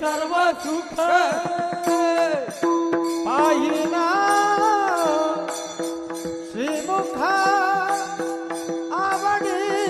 सर्व सुख पाहिना